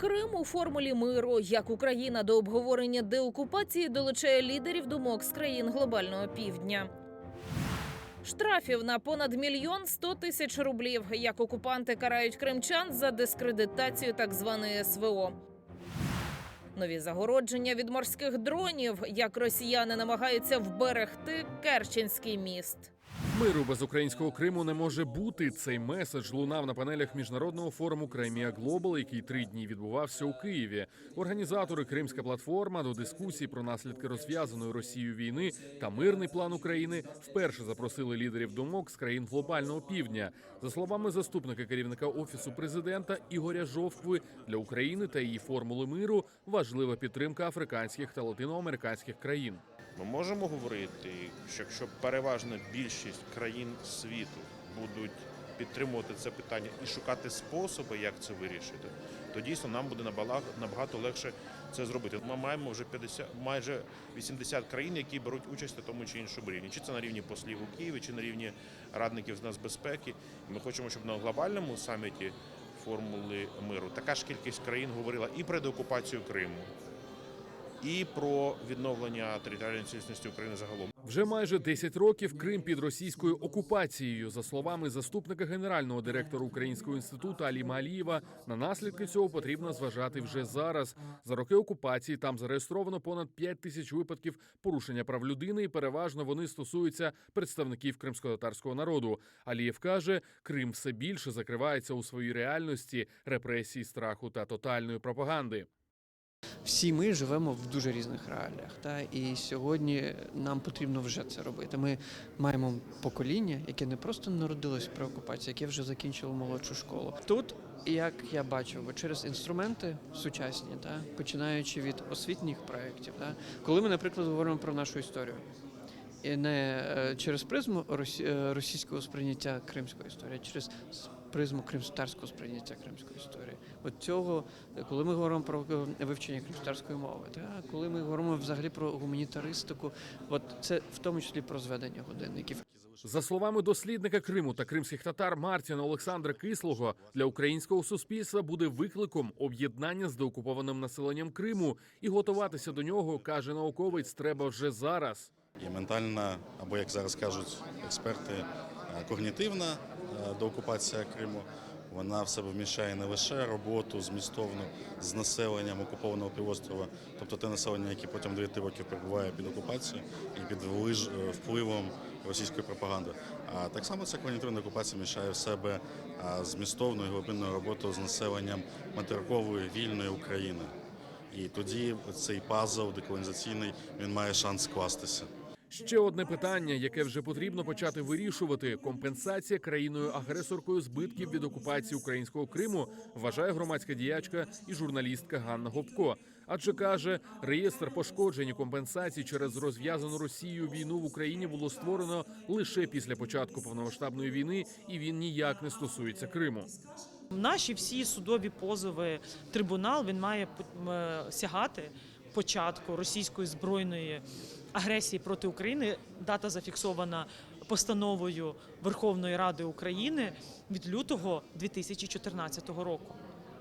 Крим у формулі миру, як Україна до обговорення деокупації долучає лідерів думок з країн глобального півдня. Штрафів на понад мільйон сто тисяч рублів, як окупанти карають кримчан за дискредитацію так званої СВО. Нові загородження від морських дронів, як росіяни намагаються вберегти Керченський міст. Миру без українського Криму не може бути. Цей меседж лунав на панелях міжнародного форуму Кремія Глобал, який три дні відбувався у Києві. Організатори Кримська платформа до дискусії про наслідки розв'язаної Росією війни та мирний план України вперше запросили лідерів думок з країн глобального півдня. За словами заступника керівника офісу президента Ігоря Жовкви, для України та її формули миру важлива підтримка африканських та латиноамериканських країн. Ми можемо говорити, що якщо переважна більшість країн світу будуть підтримувати це питання і шукати способи, як це вирішити, то дійсно нам буде набагато, легше це зробити. Ми маємо вже 50, майже 80 країн, які беруть участь на тому чи іншому рівні. Чи це на рівні послів у Києві, чи на рівні радників з нацбезпеки. Ми хочемо, щоб на глобальному саміті формули миру така ж кількість країн говорила і про деокупацію Криму, і про відновлення територіальної цілісності України загалом. Вже майже 10 років Крим під російською окупацією. За словами заступника генерального директора Українського інституту Аліма Алієва, на наслідки цього потрібно зважати вже зараз. За роки окупації там зареєстровано понад 5 тисяч випадків порушення прав людини, і переважно вони стосуються представників кримсько-татарського народу. Алієв каже, Крим все більше закривається у своїй реальності репресій, страху та тотальної пропаганди. Всі ми живемо в дуже різних реаліях. Та? І сьогодні нам потрібно вже це робити. Ми маємо покоління, яке не просто народилось при окупації, яке вже закінчило молодшу школу. Тут, як я бачу, от через інструменти сучасні, та? починаючи від освітніх проєктів, та? коли ми, наприклад, говоримо про нашу історію. І не е, через призму е, російського сприйняття кримської історії, а через призму кримськотарського сприйняття кримської історії. От цього, коли ми говоримо про е, вивчення кримськотарської мови, та коли ми говоримо взагалі про гуманітаристику, от це в тому числі про зведення годинників. За словами дослідника Криму та кримських татар Мартіна Олександра Кислого, для українського суспільства буде викликом об'єднання з деокупованим населенням Криму, і готуватися до нього каже науковець. Треба вже зараз. І ментальна, або як зараз кажуть експерти, когнітивна е, деокупація Криму. Вона в себе вміщає не лише роботу змістовну з населенням окупованого півострова, тобто те населення, яке протягом 9 років перебуває під окупацією і під е, впливом російської пропаганди. А так само ця когнітивна окупація вміщає в себе е, змістовну і глибинну роботу з населенням материкової вільної України. І тоді цей пазл деколонізаційний він має шанс скластися. Ще одне питання, яке вже потрібно почати вирішувати: компенсація країною агресоркою збитків від окупації українського Криму, вважає громадська діячка і журналістка Ганна Гопко. Адже каже, реєстр пошкоджень і компенсацій через розв'язану Росією війну в Україні було створено лише після початку повномасштабної війни, і він ніяк не стосується Криму. Наші всі судові позови, трибунал він має сягати початку російської збройної агресії проти України. Дата зафіксована постановою Верховної Ради України від лютого 2014 року.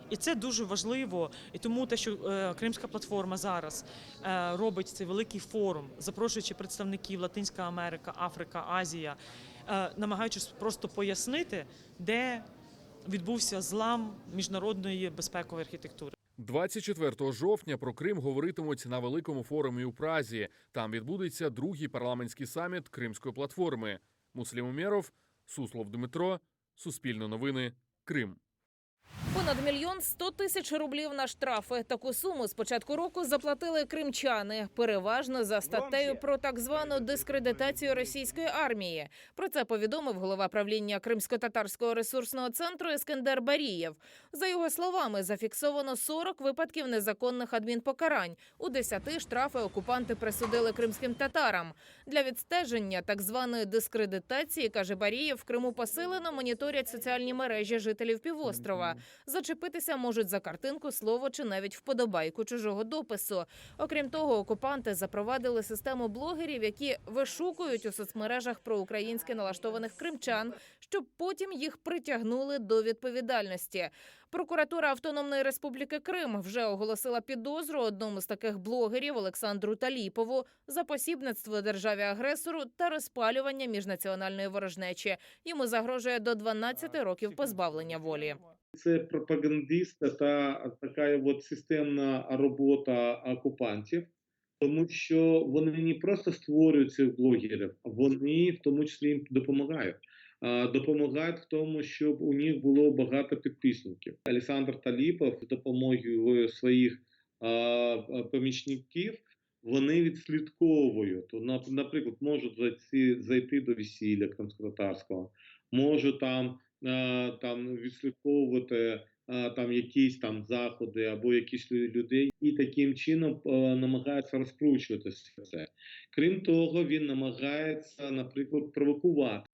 І це дуже важливо, і тому те, що е, Кримська платформа зараз е, робить цей великий форум, запрошуючи представників Латинська Америка, Африка, Азія, е, намагаючись просто пояснити, де відбувся злам міжнародної безпекової архітектури. 24 жовтня про Крим говоритимуть на великому форумі у Празі. Там відбудеться другий парламентський саміт Кримської платформи. Муслім Умєров, Суслов Дмитро, Суспільне новини, Крим. Понад мільйон сто тисяч рублів на штрафи. Таку суму з початку року заплатили кримчани, переважно за статтею про так звану дискредитацію російської армії. Про це повідомив голова правління Кримсько-татарського ресурсного центру Ескендер Барієв. За його словами, зафіксовано 40 випадків незаконних адмінпокарань. У 10 штрафи окупанти присудили кримським татарам. Для відстеження так званої дискредитації, каже Барієв, в Криму посилено моніторять соціальні мережі жителів півострова. Зачепитися можуть за картинку, слово чи навіть вподобайку чужого допису. Окрім того, окупанти запровадили систему блогерів, які вишукують у соцмережах про українське налаштованих кримчан, щоб потім їх притягнули до відповідальності. Прокуратура Автономної Республіки Крим вже оголосила підозру одному з таких блогерів Олександру Таліпову за посібництво державі агресору та розпалювання міжнаціональної ворожнечі. Йому загрожує до 12 років позбавлення волі. Це пропагандиста та така от системна робота окупантів, тому що вони не просто створюють цих блогерів, вони в тому числі їм допомагають. Допомагають в тому, щоб у них було багато підписників. Олександр Таліпов з допомогою своїх помічників вони відслідковують. Наприклад, можуть зайти, до весілля кримськотарського, можуть там там відслідковувати е, там якісь там заходи або якісь людей, і таким чином намагається намагаються розкручувати все це. Крім того, він намагається, наприклад, провокувати.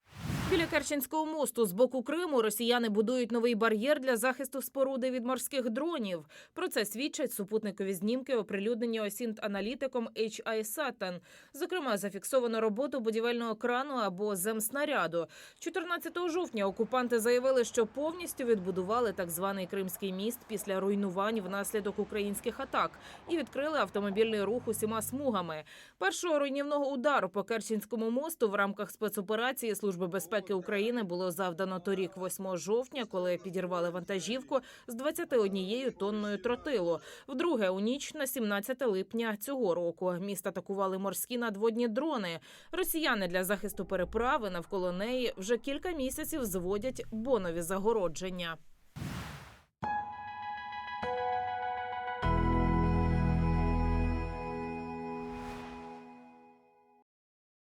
Біля Керченського мосту з боку Криму росіяни будують новий бар'єр для захисту споруди від морських дронів. Про це свідчать супутникові знімки, оприлюднені осінт-аналітиком HI Satan. Зокрема, зафіксовано роботу будівельного крану або земснаряду. 14 жовтня окупанти заявили, що повністю відбудували так званий Кримський міст після руйнувань внаслідок українських атак і відкрили автомобільний рух усіма смугами. Першого руйнівного удару по Керченському мосту в рамках спецоперації Служби безпеки України було завдано торік, 8 жовтня, коли підірвали вантажівку з 21 тонною тротилу. Вдруге, у ніч на 17 липня цього року міст атакували морські надводні дрони. Росіяни для захисту переправи навколо неї вже кілька місяців зводять бонові загородження.